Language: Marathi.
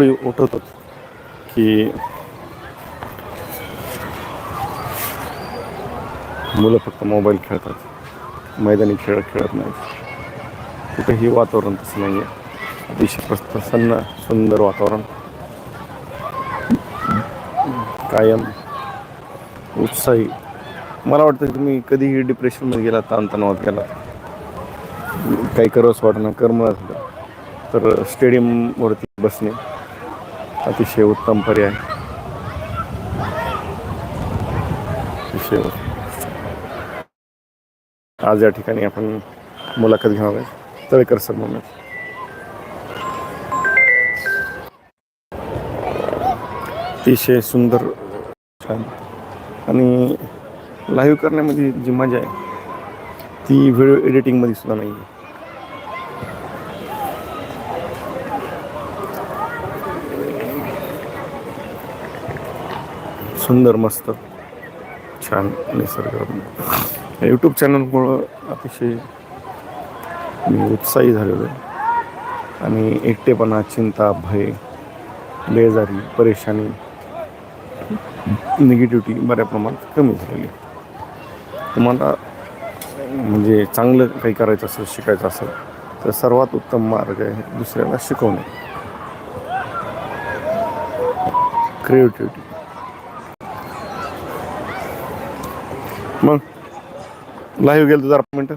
हळूहळू उठवतात की मुलं फक्त मोबाईल खेळतात मैदानी खेळ खेळत नाहीत. कुठेही वातावरण तसं नाही आहे अतिशय प्रसन्न सुंदर वातावरण. कायम उत्साही. मला वाटतं तुम्ही कधीही डिप्रेशनमध्ये गेला ताणतणावात गेला काही करावंच वाटणं कर्म तर स्टेडियमवरती बसणे अतिशय उत्तम पर्याय. अतिशय आज या ठिकाणी आपण मुलाखत घेणार आहे तळेकर सर म्हणून. अतिशय सुंदर छान. आणि लाईव्ह करण्यामध्ये जी मजा आहे ती व्हिडिओ एडिटिंगमध्ये सुद्धा नाही आहे सुंदर मस्त छान निसर्ग. यूट्यूब चॅनलमुळं अतिशय मी उत्साही झालेलो. आहे आणि एकटेपणा चिंता भय बेजारी परेशानी निगेटिव्हिटी बऱ्या प्रमाणात कमी झालेली. तुम्हाला म्हणजे चांगलं काही करायचं असेल शिकायचं असेल तर सर्वात उत्तम मार्ग आहे दुसऱ्याला शिकवणे. क्रिएटिव्हिटी मग लाईव्ह गेलं तर जरा मिनटं.